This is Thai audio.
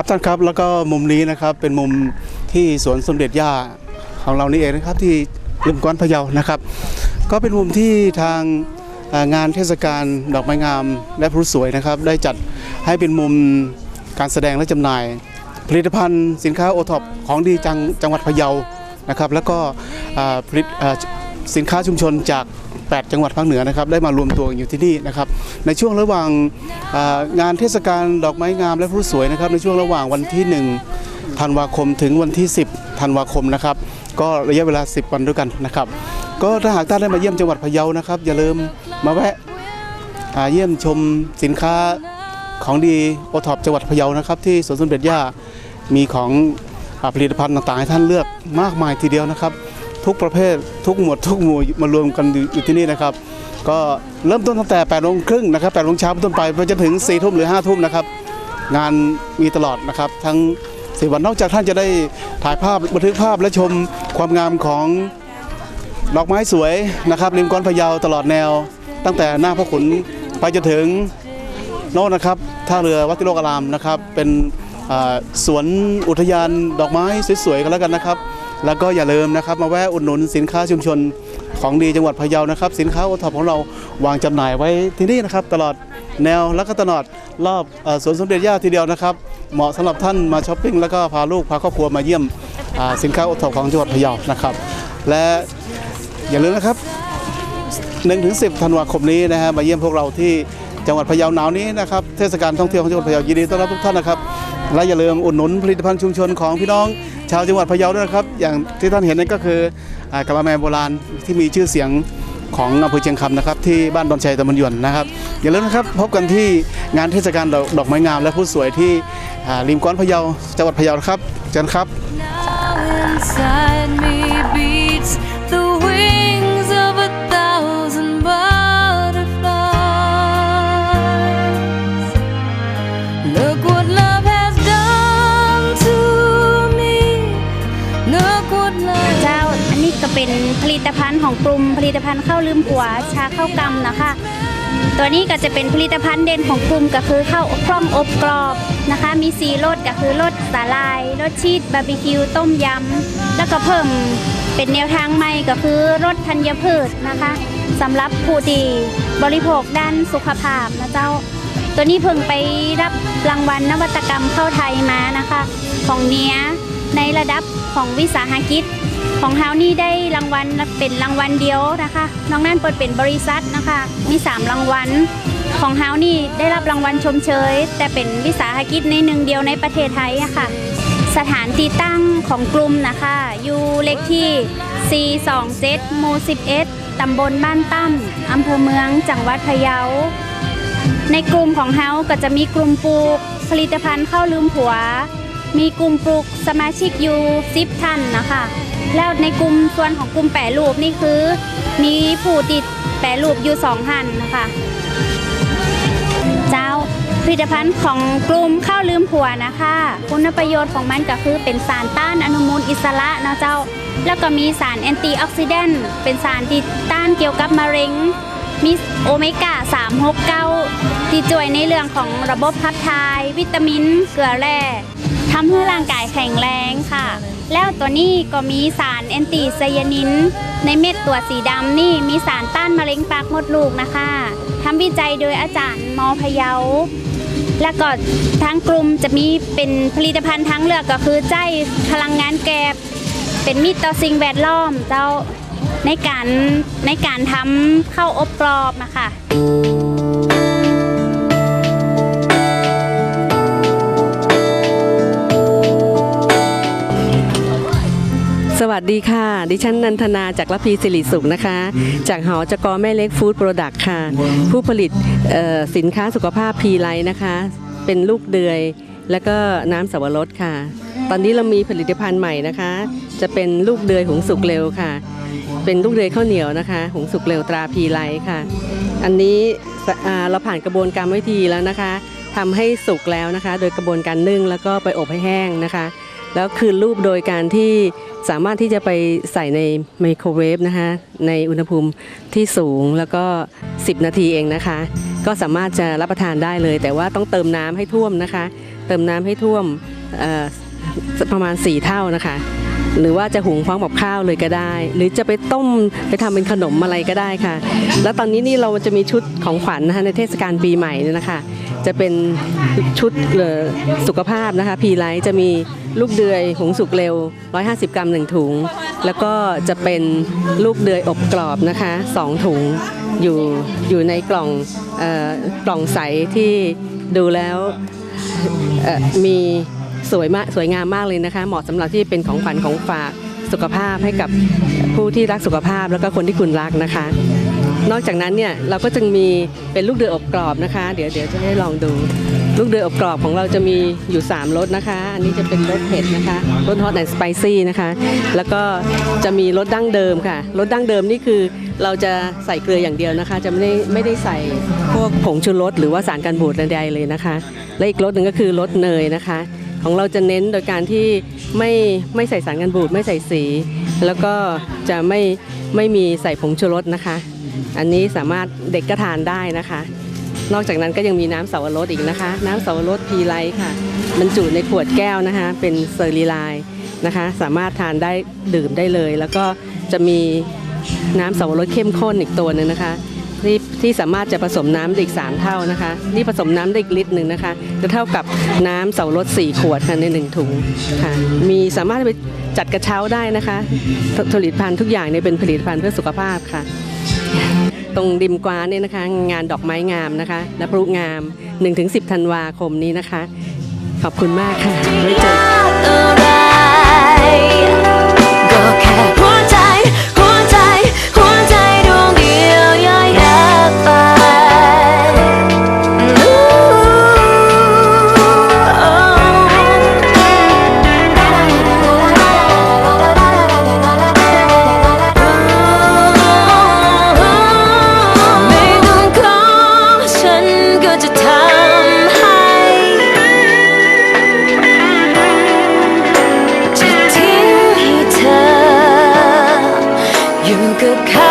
ครับท่านครับแล้วก็มุมนี้นะครับเป็นมุมที่สวนสมเด็จย่าของเรานี่เองนะครับที่ริมกว้านพะเยานะครับ ก็เป็นมุมที่ทางงานเทศกาลดอกไม้งามและพลุสวยนะครับ ได้จัดให้เป็นมุมการแสดงและจำหน่าย ผลิตภัณฑ์สินค้าโอท็อปของดีจังจังหวัดพะเยานะครับ แล้วก็ผลิตสินค้าชุมชนจาก 8 จังหวัดภาคเหนือนะครับได้มารวมตัวอยู่ที่นี่นะครับในช่วงระหว่างงานเทศกาลดอกไม้งามและพลุสวยนะครับในช่วงระหว่างวันที่ 1 ธันวาคมถึงวันที่ 10 ธันวาคมนะครับก็ระยะเวลา 10 วันด้วยกันนะครับก็ถ้าหากท่านได้มาเยี่ยมจังหวัดพะเยานะครับอย่าลืมมาแวะอ่าเยี่ยมชมสินค้าของดีโอท็อปจังหวัดพะเยานะครับที่สวนสมเด็จย่ามีของอผลิตภัณฑ์ต่างๆให้ท่านเลือกมากมายทีเดียวนะครับ ทุกประเภท ทุกหมวดทุกหมู่มารวมกันอยู่ที่นี่นะครับ ก็เริ่มต้นตั้งแต่8โมงครึ่งนะครับ8โมงเช้าเป็นต้นไปไปจนถึง4ทุ่มหรือ5ทุ่มนะครับ งานมีตลอดนะครับ ทั้งสี่วันนอกจากท่านจะได้ถ่ายภาพบันทึกภาพและชมความงามของดอกไม้สวยนะครับริมก้อนพะเยาตลอดแนว ตั้งแต่หน้าพระขุนไปจนถึงโน่นนะครับท่าเรือวัดติโลกอารามนะครับ เป็นสวนอุทยานดอกไม้สวยๆกันแล้วกันนะครับ แล้วก็อย่าลืมนะครับมาแวะอุดหนุนสินค้าชุมชนของดีจังหวัดพะเยานะครับ สินค้าโอท็อปของเราวางจำหน่ายไว้ที่นี่นะครับ ตลอดแนวแล้วก็ตลอดรอบอสวนสมเด็จย่าทีเดียวนะครับ เหมาะสำหรับท่านมาช้อปปิ้งแล้วก็พาลูกพาครอบครัวมาเยี่ยมสินค้าโอท็อปของจังหวัดพะเยานะครับ และอย่าลืมนะครับ1-10ธันวาคมนี้นะฮะมาเยี่ยมพวกเราที่จังหวัดพะเยาหนาวนี้นะครับเทศกาลท่องเที่ยวของจังหวัดพะเยายินดีต้อนรับทุกท่านนะครับ และอย่าลืมอุดหนุนผลิตภัณฑ์ชุมชนของพี่น้อง ชาวจังหวัดพะเยาด้วยนะครับ อย่างที่ท่านเห็นนั่นก็คืออกะละแมโบราณที่มีชื่อเสียงของอำเภอเชียงคำนะครับที่บ้านดอนชัยตำบลหยวนนะครับอย่าลืมนะครับพบกันที่งานเทศกาลดอกดอกไม้งาม และผู้สวยที่ริมก้อนพะเยาจังหวัดพะเยาครับเชิญครับ ผลิตภัณฑ์ข้าวลืมหัวชาข้าวกำนะคะ ตัวนี้ก็จะเป็นผลิตภัณฑ์เด่นของกลุ่มก็คือข้าวคล่องอบกรอบนะคะ มีสีรสก็คือรสสาลายรสชีสบาร์บีคิวต้มยำแล้วก็เพิ่มเป็นแนวทางใหม่ก็คือรสธัญพืชนะคะสำหรับผู้ที่บริโภคด้านสุขภาพนะเจ้า ตัวนี้เพิ่งไปรับรางวัลนวัตกรรมเข้าไทยมานะคะ ของเนี้ยในระดับของวิสาหกิจ ของเฮานี่ได้รางวัลเป็นรางวัลเดียวนะคะ น้องนั่นเปิดเป็นบริษัทนะคะมี3รางวัลของเฮานี่ได้รับรางวัลชมเชย แต่เป็นวิสาหกิจในหนึ่งเดียวในประเทศไทยอะค่ะ สถานที่ตั้งของกลุ่มนะคะอยู่เลขที่ 427หมู่11ตำบลบ้านตั้มอำเภอเมืองจังหวัดพะเยา ในกลุ่มของเฮาก็จะมีกลุ่มปลูกผลิตภัณฑ์ข้าวลืมผัว มีกลุ่มปลูกสมาชิกอยู่10ท่านนะคะ แล้วในกลุ่มส่วนของกลุ่มแปรรูปนี่คือ มีผู้ติดแปรรูปอยู่สองท่านนะคะเจ้าผลิตภัณฑ์ของกลุ่มข้าวลืมผัวนะคะ คุณประโยชน์ของมันก็คือเป็นสารต้านอนุมูลอิสระเนาะเจ้า แล้วก็มีสารแอนตี้ออกซิแดนต์เป็นสารที่ต้านเกี่ยวกับมะเร็ง มีโอเมก้า369ที่ช่วยในเรื่องของระบบขับถ่าย วิตามิน เกลือแร่ ทำให้ร่างกายแข็งแรงค่ะ แล้วตัวนี้ก็มีสารแอนตี้ไซยานิน ในเม็ดตัวสีดำนี่มีสารต้านมะเร็งปากมดลูกนะคะทำวิจัยโดยอาจารย์มอพะเยา แล้วก็ทางกลุ่มจะมีเป็นผลิตภัณฑ์ทางเลือกก็คือใจพลังงานแกบ เป็นมิตรต่อสิ่งแวดล้อมเจ้าในการในการทำข้าวอบกรอบนะคะ ดีค่ะ ดิฉันนันทนาจากละพีสิริสุขนะคะ จากหอจกแม่เล็กฟู้ดโปรดักต์ค่ะ ผู้ผลิตเอ่อสินค้าสุขภาพพีไลท์นะคะ เป็นลูกเดือย แล้วก็น้ำสับปะรดค่ะ ตอนนี้เรามีผลิตภัณฑ์ใหม่นะคะ จะเป็นลูกเดือยหุงสุกเร็วค่ะ เป็นลูกเดือยข้าวเหนียวนะคะหุงสุกเร็วตราพีไลท์ค่ะ อันนี้สอ่าเราผ่านกระบวนการวิธีแล้วนะคะทำให้สุกแล้วนะคะ โดยกระบวนการนึ่งแล้วก็ไปอบให้แห้งนะคะ แล้วคืนรูปโดยการที่ สามารถที่จะไปใส่ในไมโครเวฟนะคะในอุณหภูมิที่สูงแล้วก็ 10 นาทีเองนะคะ ก็สามารถจะรับประทานได้เลย แต่ว่าต้องเติมน้ำให้ท่วมนะคะ เติมน้ำให้ท่วมประมาณ 4 เท่านะคะ หรือว่าจะหุงพร้อมกับข้าวเลยก็ได้ หรือจะไปต้มไปทำเป็นขนมอะไรก็ได้ค่ะ แล้วตอนนี้นี่เราจะมีชุดของขวัญนะคะในเทศกาลปีใหม่เนี่ยนะคะ จะเป็นชุดสุขภาพนะคะพีไลท์จะมีลูกเดือยหุงสุกเร็ว 150 กรัม 1 ถุง แล้วก็จะเป็นลูกเดือยอบกรอบนะคะ 2 ถุงอยู่อยู่ในกล่องออกล่องใสที่ดูแล้วมี สวยมากสวยงามมากเลยนะคะ เหมาะสำหรับที่เป็นของขวัญของฝากสุขภาพให้กับผู้ที่รักสุขภาพแล้วก็คนที่คุณรักนะคะ นอกจากนั้นเนี่ยเราก็จึงมีเป็นลูกเดือยอบกรอบนะคะ เดี๋ยวเดี๋ยวจะให้ลองดู ลูกเดือยอบกรอบของเราจะมีอยู่ 3รสนะคะ อันนี้จะเป็นรสเผ็ดนะคะรสฮอตแอนด์สไปซี่นะคะ แล้วก็จะมีรสดั้งเดิมค่ะรสดั้งเดิมนี่คือเราจะใส่เกลืออย่างเดียวนะคะ จะไม่ได้ไม่ได้ใส่พวกผงชูรสหรือว่าสารกันบูดใดๆเลยนะคะ และอีกรสหนึ่งก็คือรสเนยนะคะ ของเราจะเน้นโดยการที่ไม่ไม่ใส่สารกันบูดไม่ใส่สี แล้วก็จะไม่ไม่มีใส่ผงชูรสนะคะ อันนี้สามารถเด็กก็ทานได้นะคะ นอกจากนั้นก็ยังมีน้ำเสาวรสอีกนะคะ น้ำเสาวรสพีไลค่ะบรรจุในขวดแก้วนะคะ เป็นเซอร์รีไลน์นะคะ สามารถทานได้ดื่มได้เลย แล้วก็จะมีน้ำเสาวรสเข้มข้นอีกตัวหนึ่งนะคะ ที่ที่สามารถจะผสมน้ำได้อีก3เท่านะคะ นี่ผสมน้ำได้อีกลิตรหนึ่งนะคะ จะเท่ากับน้ำเสารส4ขวดค่ะในหนึ่งถุงค่ะ มีสามารถไปจัดกระเช้าได้นะคะผลิตภัณฑ์ทุกอย่างเนี่ยเป็นผลิตภัณฑ์เพื่อสุขภาพค่ะ ตรงริมกว้านเนี่ยนะคะ งานดอกไม้งามนะคะ และพลุงาม 1-10ธันวาคมนี้นะคะ ขอบคุณมากค่ะไว้เจอ จะทิ้